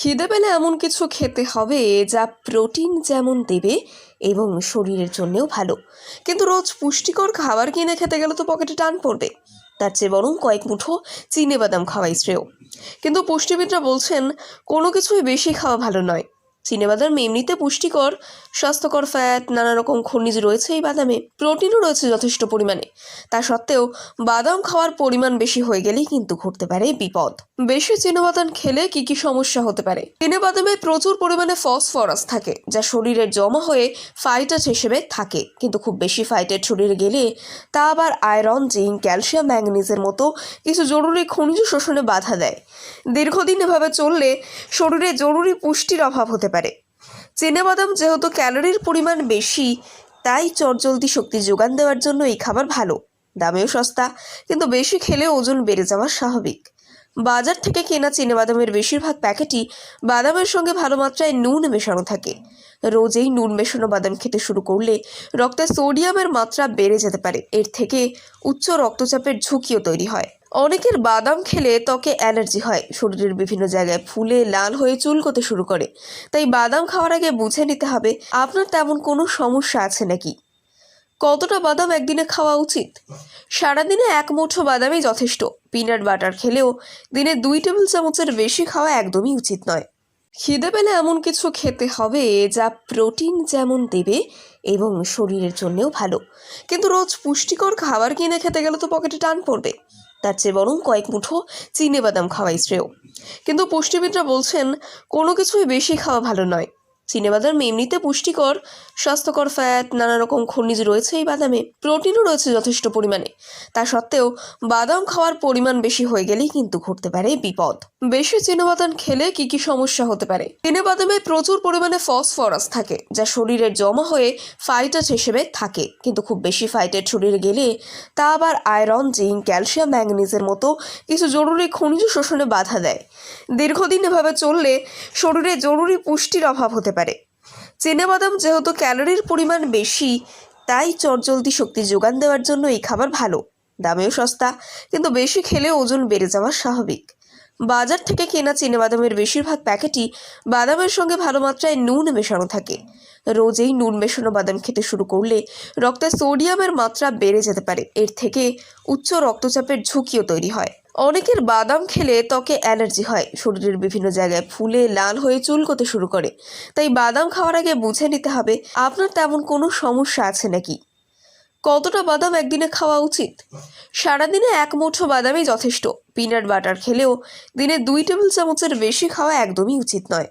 খিদে পেলে এমন কিছু খেতে হবে যা প্রোটিন যেমন দেবে এবং শরীরের জন্যেও ভালো। কিন্তু রোজ পুষ্টিকর খাবার কিনে খেতে গেলে তো পকেটে টান পড়বে। তার চেয়ে বরং কয়েক মুঠো চিনে বাদাম খাওয়াই শ্রেয়। কিন্তু পুষ্টিবিদরা বলছেন, কোনো কিছুই বেশি খাওয়া ভালো নয়। চিনেবাদাম এমনিতে পুষ্টিকর, স্বাস্থ্যকর ফ্যাট নানা রকম খনিজ রয়েছে এই বাদামে। প্রোটিনও রয়েছে যথেষ্ট পরিমাণে। তা সত্ত্বেও বাদাম খাওয়ার পরিমাণ বেশি হয়ে গেলেই কিন্তু ঘটতে পারে বিপদ। বেশি চিনেবাদাম খেলে কি কি সমস্যা হতে পারে? চিনেবাদামে প্রচুর পরিমাণে ফসফরাস থাকে, যা শরীরে জমা হয়ে ফাইটাস হিসেবে থাকে। কিন্তু খুব বেশি ফাইটেট শরীরে গেলে তা আবার আয়রন জিঙ্ক ক্যালসিয়াম ম্যাঙ্গানিজের মতো কিছু জরুরি খনিজ শোষণে বাধা দেয়। দীর্ঘদিন এভাবে চললে শরীরে জরুরি পুষ্টির অভাব হতে পারে। চিনেবাদাম যেহেতু ক্যালোরির পরিমাণ বেশি, তাই চটজলদি শক্তি যোগান দেওয়ার জন্য এই খাবার ভালো। দামেও সস্তা, কিন্তু বেশি খেলে ওজন বেড়ে যাওয়া স্বাভাবিক। বাজার থেকে কেনা চিনেবাদামের বেশিরভাগ প্যাকেটই বাদামের সঙ্গে ভালো মাত্রায় নুন মেশানো থাকে। রোজ এই নুন মেশানো বাদাম খেতে শুরু করলে রক্তে সোডিয়ামের মাত্রা বেড়ে যেতে পারে। এর থেকে উচ্চ রক্তচাপের ঝুঁকিও তৈরি হয়। অনেকের বাদাম খেলে ত্বকে অ্যালার্জি হয়। শরীরের বিভিন্ন জায়গায় ফুলে, লাল হয়ে চুলকোতে শুরু করে। তাই বাদাম খাওয়ার আগে বুঝে নিতে হবে, আপনার তেমন কোনো সমস্যা আছে নাকি? কতটা বাদাম একদিনে খাওয়া উচিত? সারাদিনে এক মুঠো বাদামই যথেষ্ট। পিনাট বাটার খেলেও দিনে দুই টেবিল চামচের বেশি খাওয়া একদমই উচিত নয়। খিদে পেলে এমন কিছু খেতে হবে যা প্রোটিন যেমন দেবে এবং শরীরের জন্যেও ভালো। কিন্তু রোজ পুষ্টিকর খাবার কিনে খেতে গেলে তো পকেটে টান পড়বে। তার চেয়ে বরং কয়েক মুঠো চিনে বাদাম খাওয়াই শ্রেয়। কিন্তু পুষ্টিবিদরা বলছেন, কোনো কিছুই বেশি খাওয়া ভালো নয়। চিনেবাদাম এমনিতে পুষ্টিকর, স্বাস্থ্যকর ফ্যাট নানা রকম খনিজ রয়েছে এই বাদামে। প্রোটিনও রয়েছে যথেষ্ট পরিমাণে। তা সত্ত্বেও বাদাম খাওয়ার পরিমাণ বেশি হয়ে গেলেই কিন্তু ঘটতে পারে বিপদ। বেশি চিনেবাদাম খেলে কি কি সমস্যা হতে পারে? চিনেবাদামে প্রচুর পরিমাণে ফসফরাস থাকে, যা শরীরে জমা হয়ে ফাইটাস হিসেবে থাকে। কিন্তু খুব বেশি ফাইটেট শরীরে গেলে তা আবার আয়রন জিঙ্ক ক্যালসিয়াম ম্যাঙ্গানিজের মতো কিছু জরুরি খনিজ শোষণে বাধা দেয়। দীর্ঘদিন এভাবে চললে শরীরে জরুরি পুষ্টির অভাব হতে পারে। চিনেবাদাম যেহেতু ক্যালোরির পরিমাণ বেশি, তাই চটজলদি শক্তি যোগান দেওয়ার জন্য এই খাবার ভালো। দামেও সস্তা, কিন্তু বেশি খেলে ওজন বেড়ে যাওয়া স্বাভাবিক। বাজার থেকে কেনা চিনেবাদামের বেশিরভাগ প্যাকেটই বাদামের সঙ্গে ভালো মাত্রায় নুন মেশানো থাকে। রোজ এই নুন মেশানো বাদাম খেতে শুরু করলে রক্তে সোডিয়ামের মাত্রা বেড়ে যেতে পারে। এর থেকে উচ্চ রক্তচাপের ঝুঁকিও তৈরি হয়। অনেকের বাদাম খেলে ত্বকে অ্যালার্জি হয়। শরীরের বিভিন্ন জায়গায় ফুলে, লাল হয়ে চুলকোতে শুরু করে। তাই বাদাম খাওয়ার আগে বুঝে নিতে হবে, আপনার তেমন কোনো সমস্যা আছে নাকি? কতটা বাদাম একদিনে খাওয়া উচিত? সারাদিনে এক মুঠো বাদামই যথেষ্ট। পিনাট বাটার খেলেও দিনে দুই টেবিল চামচের বেশি খাওয়া একদমই উচিত নয়।